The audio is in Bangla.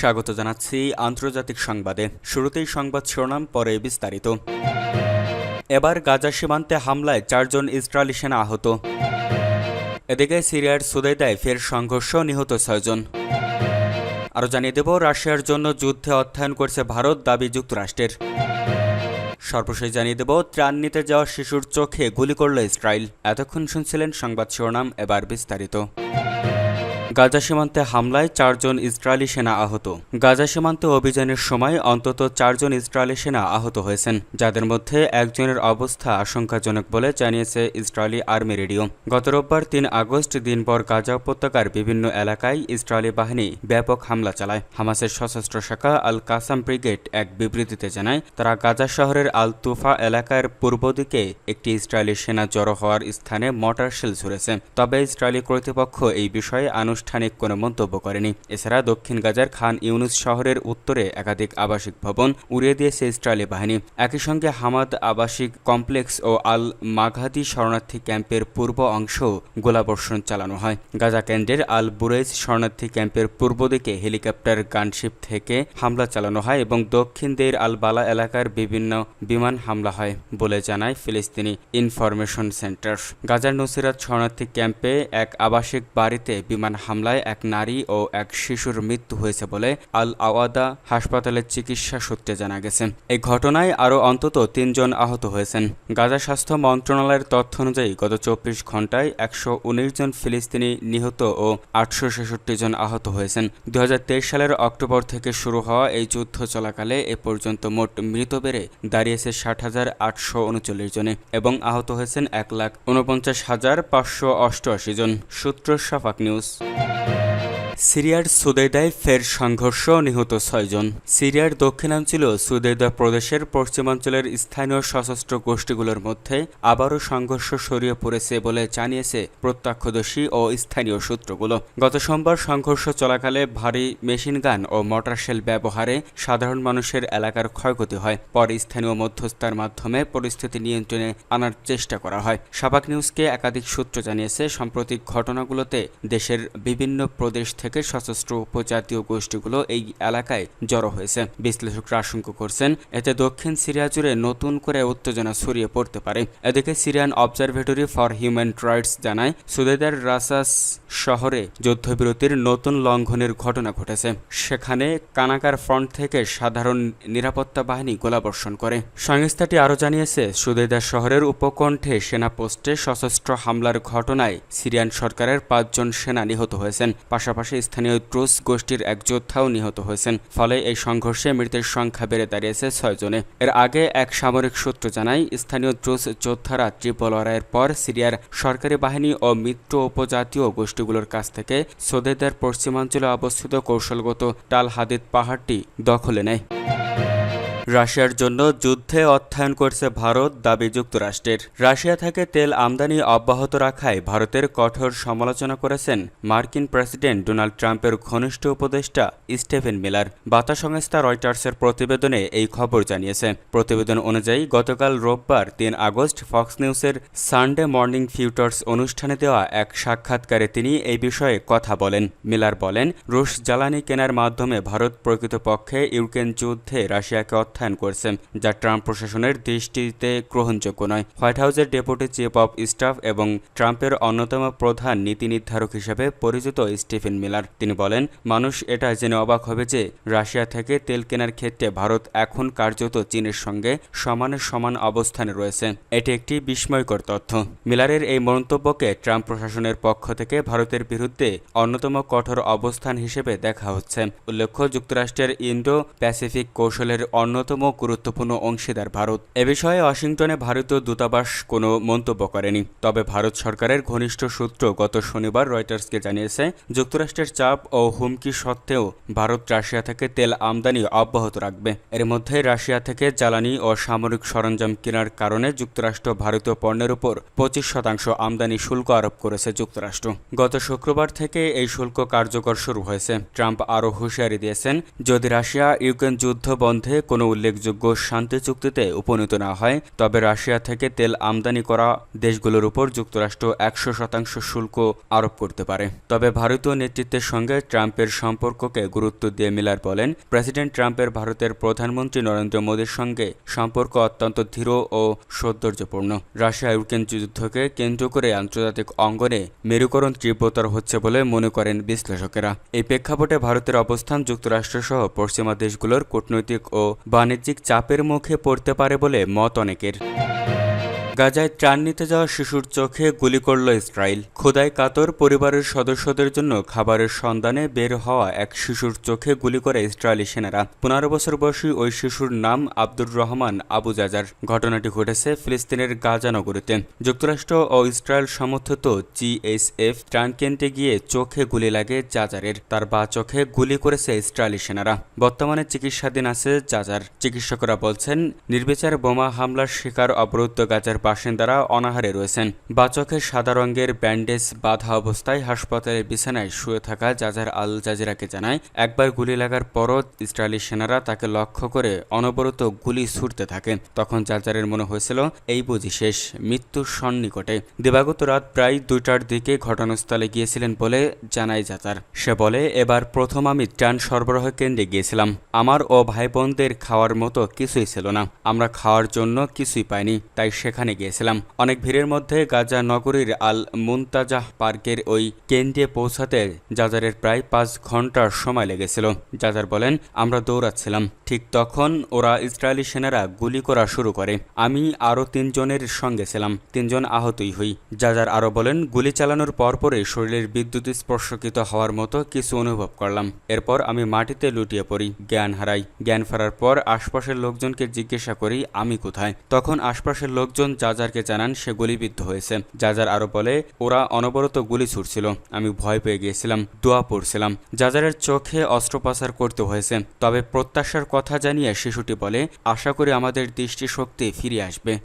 স্বাগত জানাচ্ছি আন্তর্জাতিক সংবাদে। শুরুতেই সংবাদ শিরোনাম, পরে বিস্তারিত। এবার গাজা সীমান্তে হামলায় চারজন ইসরায়েলি সেনা আহত। এদিকে সিরিয়ার সুদেদায় ফের সংঘর্ষ, নিহত ছয়জন। আরও জানিয়ে দেব, রাশিয়ার জন্য যুদ্ধে অর্থায়ন করছে ভারত, দাবি যুক্তরাষ্ট্রের। সর্বশেষ জানিয়ে দেব, ত্রাণ নিতে যাওয়া শিশুর চোখে গুলি করল ইসরায়েল। এতক্ষণ শুনছিলেন সংবাদ শিরোনাম, এবার বিস্তারিত। গাজা সীমান্তে হামলায় চারজন ইসরায়েলি সেনা আহত। গাজা সীমান্তে অভিযানের সময় অন্তত চারজন ইসরায়েলি সেনা আহত হয়েছেন, যাদের মধ্যে একজনের অবস্থা আশঙ্কাজনক বলে জানিয়েছে ইসরায়েলি আর্মি রেডিও। গত রোববার তিন আগস্ট দিনভর গাজা উপত্যকার বিভিন্ন এলাকায় ইসরায়েলি বাহিনী ব্যাপক হামলা চালায়। হামাসের সশস্ত্র শাখা আল কাসাম ব্রিগেড এক বিবৃতিতে জানায়, তারা গাজা শহরের আল তুফা এলাকার পূর্ব দিকে একটি ইসরায়েলি সেনা জড়ো হওয়ার স্থানে মটার শেল ছুড়েছে। তবে ইসরায়েলি কর্তৃপক্ষ এই বিষয়ে আনুষ্ঠানিক কোনো মন্তব্য করেনি। এছাড়া দক্ষিণ গাজার খান ইউনুস শহরের উত্তরে একাধিক আবাসিক ভবন উড়িয়ে দিয়েছে ইসরায়েলি বাহিনী। একই সঙ্গে হামাদ আবাসিক কমপ্লেক্স ও আল মাঘাদি শরণার্থী ক্যাম্পের পূর্ব অংশ গোলাবর্ষণ চালানো হয়। গাজা কেন্দ্রের আল বুরেজ শরণার্থী ক্যাম্পের পূর্ব দিকে হেলিকপ্টার, গানশিপ থেকে হামলা চালানো হয় এবং দক্ষিণ দের আল বালা এলাকার বিভিন্ন বিমান হামলা হয় বলে জানায় ফিলিস্তিনি ইনফরমেশন সেন্টার। গাজার নসিরাত শরণার্থী ক্যাম্পে এক আবাসিক বাড়িতে বিমান হামলায় এক নারী ও এক শিশুর মৃত্যু হয়েছে বলে আল আওয়াদা হাসপাতালের চিকিৎসা সূত্রে জানা গেছে। এই ঘটনায় আরও অন্তত তিনজন আহত হয়েছেন। গাজা স্বাস্থ্য মন্ত্রণালয়ের তথ্য অনুযায়ী গত চব্বিশ ঘন্টায় একশো উনিশ জন ফিলিস্তিনি নিহত ও আটশো ছেষট্টি জন আহত হয়েছেন। দু হাজার তেইশ সালের অক্টোবর থেকে শুরু হওয়া এই যুদ্ধ চলাকালে এ পর্যন্ত মোট মৃত বেড়ে দাঁড়িয়েছে ষাট হাজার আটশো উনচল্লিশ জনে এবং আহত হয়েছেন এক লাখ উনপঞ্চাশ হাজার পাঁচশো অষ্টআশি জন। সূত্র সাফাক নিউজ। Thank you. সিরিয়ার সুদেদায় ফের সংঘর্ষ নিহত ছয়জন। সিরিয়ার দক্ষিণাঞ্চল সুদেদা প্রদেশের পশ্চিমাঞ্চলের স্থানীয় সশস্ত্র গোষ্ঠীগুলোর মধ্যে আবারও সংঘর্ষ ছড়িয়ে পড়েছে বলে জানিয়েছে প্রত্যক্ষদর্শী ও স্থানীয় সূত্রগুলো। গত সোমবার সংঘর্ষ চলাকালে ভারী মেশিনগান ও মটারশেল ব্যবহারে সাধারণ মানুষের এলাকার ক্ষয়ক্ষতি হয়। পরে স্থানীয় মধ্যস্থার মাধ্যমে পরিস্থিতি নিয়ন্ত্রণে আনার চেষ্টা করা হয়। সাবাক নিউজকে একাধিক সূত্র জানিয়েছে, সাম্প্রতিক ঘটনাগুলোতে দেশের বিভিন্ন প্রদেশ থেকে থেকে সশস্ত্র উপজাতীয় গোষ্ঠীগুলো এই এলাকায় জড়ো হয়েছে। বিশ্লেষকরা আশঙ্কা করছেন, এতে দক্ষিণ সিরিয়া জুড়ে নতুন করে উত্তেজনা ছড়িয়ে পড়তে পারে। এদিকে Syrian Observatory for Human Rights জানায় সুদেদার রাসাস শহরে যুদ্ধবিরতির নতুন লঙ্ঘনের ঘটনা ঘটেছে। সেখানে কানাকার ফ্রন্ট থেকে সাধারণ নিরাপত্তা বাহিনী গোলাবর্ষণ করে। সংস্থাটি আরও জানিয়েছে সুদেদার শহরের উপকণ্ঠে সেনা পোস্টে সশস্ত্র হামলার ঘটনায় সিরিয়ান সরকারের পাঁচজন সেনা নিহত হয়েছেন। পাশাপাশি স্থানীয় ট্রুস গোষ্ঠীর এক যোদ্ধাও নিহত হয়েছেন। ফলে এই সংঘর্ষে মৃতের সংখ্যা বেড়ে দাঁড়িয়েছে ছয়জনে এর আগে এক সামরিক সূত্র জানায়, স্থানীয় ট্রুস যোদ্ধারা ত্রিপল লড়াইয়ের পর সিরিয়ার সরকারি বাহিনী ও মিত্র উপজাতীয় গোষ্ঠীগুলোর কাছ থেকে সোদেদের পশ্চিমাঞ্চলে অবস্থিত কৌশলগত টাল হাদিদ পাহাড়টি দখলে নেয়। রাশিয়ার জন্য যুদ্ধে অর্থায়ন করছে ভারত দাবি যুক্তরাষ্ট্রের। রাশিয়া থেকে তেল আমদানি অব্যাহত রাখায় ভারতের কঠোর সমালোচনা করেছেন মার্কিন প্রেসিডেন্ট ডোনাল্ড ট্রাম্পের ঘনিষ্ঠ উপদেষ্টা স্টেফেন মিলার। বার্তা সংস্থা রয়টার্সের প্রতিবেদনে এই খবর জানিয়েছে। প্রতিবেদন অনুযায়ী, গতকাল রোববার তিন আগস্ট ফক্স নিউজের সানডে মর্নিং ফিউটার্স অনুষ্ঠানে দেওয়া এক সাক্ষাৎকারে তিনি এই বিষয়ে কথা বলেন। মিলার বলেন, রুশ জ্বালানি কেনার মাধ্যমে ভারত প্রকৃতপক্ষে ইউক্রেন যুদ্ধে রাশিয়াকে অর্থায়ন করছে, যা ট্রাম্প প্রশাসনের দৃষ্টিতে গ্রহণযোগ্য নয়। হোয়াইট হাউসের ডেপুটি চিফ অব স্টাফ এবং ট্রাম্পের অন্যতম প্রধান নীতি নির্ধারক হিসেবে পরিচিত স্টিফেন মিলার। তিনি বলেন, মানুষ এটা জেনে অবাক হবে যে রাশিয়া থেকে তেল কেনার ক্ষেত্রে ভারত এখন কার্যত চীনের সঙ্গে সমানের সমান অবস্থানে রয়েছে। এটি একটি বিস্ময়কর তথ্য। মিলারের এই মন্তব্যকে ট্রাম্প প্রশাসনের পক্ষ থেকে ভারতের বিরুদ্ধে অন্যতম কঠোর অবস্থান হিসেবে দেখা হচ্ছে। উল্লেখ্য, যুক্তরাষ্ট্রের ইন্ডো প্যাসিফিক কৌশলের অন্যতম গুরুত্বপূর্ণ অংশীদার ভারত। এ বিষয়ে ওয়াশিংটনে ভারতীয় দূতাবাস কোনো মন্তব্য করেনি। তবে ভারত সরকারের ঘনিষ্ঠ সূত্র গত শনিবার রয়টার্সকে জানিয়েছে, যুক্তরাষ্ট্রের চাপ ও হুমকি সত্ত্বেও ভারত রাশিয়া থেকে তেল আমদানি অব্যাহত রাখবে। এর মধ্যে রাশিয়া থেকে জ্বালানি ও সামরিক সরঞ্জাম কেনার কারণে যুক্তরাষ্ট্র ভারতীয় পণ্যের উপর পঁচিশ শতাংশ আমদানি শুল্ক আরোপ করেছে যুক্তরাষ্ট্র। গত শুক্রবার থেকে এই শুল্ক কার্যকর শুরু হয়েছে। ট্রাম্প আরও হুঁশিয়ারি দিয়েছেন, যদি রাশিয়া ইউক্রেন যুদ্ধ বন্ধে কোনো উল্লেখযোগ্য শান্তি চুক্তিতে উপনীত না হয়, তবে রাশিয়া থেকে তেল আমদানি করা দেশগুলোর উপর যুক্তরাষ্ট্র একশো শতাংশ শুল্ক আরোপ করতে পারে। তবে ভারতীয় নেতৃত্বের সঙ্গে ট্রাম্পের সম্পর্ককে গুরুত্ব দিয়ে মিলার বলেন, প্রেসিডেন্ট ট্রাম্পের ভারতের প্রধানমন্ত্রী নরেন্দ্র মোদীর সঙ্গে সম্পর্ক অত্যন্ত ধীর ও সৌন্দর্যপূর্ণ। রাশিয়া ইউক্রেন যুদ্ধকে কেন্দ্র করে আন্তর্জাতিক অঙ্গনে মেরুকরণ তীব্রতর হচ্ছে বলে মনে করেন বিশ্লেষকেরা। এই প্রেক্ষাপটে ভারতের অবস্থান, যুক্তরাষ্ট্রসহ পশ্চিমা দেশগুলোর কূটনৈতিক ও বাণিজ্যিক চাপের মুখে পড়তে পারে বলে মত অনেকের। গাজায় ত্রাণ নিতে যাওয়া শিশুর চোখে গুলি করল ইসরায়েল। খোদাই কাতর পরিবারের সদস্যদের জন্য খাবারের সন্ধানে বের হওয়া এক শিশুর চোখে গুলি করে ইসরায়েলি সেনারা। পনেরো বছর বয়সী ওই শিশুর নাম আব্দুর রহমান আবু জাজার। ঘটনাটি ঘটেছে ফিলিস্তিনের গাজা নগরীতে। যুক্তরাষ্ট্র ও ইসরায়েল সমর্থিত জিএসএফ ত্রাণ কেন্দ্রে গিয়ে চোখে গুলি লাগে জাজারের। তার বা চোখে গুলি করেছে ইসরায়েলি সেনারা। বর্তমানে চিকিৎসাধীন আছে জাজার। চিকিৎসকরা বলছেন, নির্বিচার বোমা হামলার শিকার অবরুদ্ধ গাজার বাসিন্দারা অনাহারে রয়েছেন। বাচকে সাদা রঙের ব্যান্ডেজ বাধা অবস্থায় হাসপাতালের বিছানায় শুয়ে থাকা জাজার আল জাজিরাকে জানায়, একবার গুলি লাগার পরও ইসরায়েলি সেনারা তাকে লক্ষ্য করে অনবরত গুলি ছুটতে থাকে। তখন জাজারের মনে হয়েছিল, এই বুঝি শেষ মৃত্যুর সন্নিকটে। দিবাগত রাত প্রায় দুইটার দিকে ঘটনাস্থলে গিয়েছিলেন বলে জানায় জাজার। সে বলে, এবার প্রথম আমি ত্রাণ সরবরাহ কেন্দ্রে গিয়েছিলাম। আমার ও ভাই বোনদের খাওয়ার মতো কিছুই ছিল না। আমরা খাওয়ার জন্য কিছুই পাইনি, তাই সেখানে গিয়েছিলাম। অনেক ভিড়ের মধ্যে গাজা নগরীর আল মুনতাজাহ পার্কের ওই কেন্দ্রে পৌঁছাতে জাজারের প্রায় পাঁচ ঘণ্টার সময় লেগেছিল। জাজার বলেন, আমরা দৌড়াচ্ছিলাম। ঠিক তখন ওরা ইসরায়েলি সেনারা গুলি করা শুরু করে। আমি আরও তিনজনের সঙ্গে ছিলাম। তিনজন আহতই হই। জাজার আরও বলেন, গুলি চালানোর পরপরই শরীরের বিদ্যুৎ স্পর্শকিত হওয়ার মতো কিছু অনুভব করলাম। এরপর আমি মাটিতে লুটিয়ে পড়ি, জ্ঞান হারাই। জ্ঞান ফেরার পর আশপাশের লোকজনকে জিজ্ঞাসা করি, আমি কোথায়? তখন আশপাশের লোকজন জাজারকে জানান সে গুলিবিদ্ধ হয়েছে। জাজার আরও বলে, ওরা অনবরত গুলি ছুটছিল আমি ভয় পেয়ে গিয়েছিলাম, দোয়া পড়ছিলাম। জাজারের চোখে অস্ত্রোপচার করতে হয়েছে। তবে প্রত্যাশার কথা জানিয়ে শিশুটি বলে, আশা করি আমাদের দৃষ্টিশক্তি ফিরে আসবে।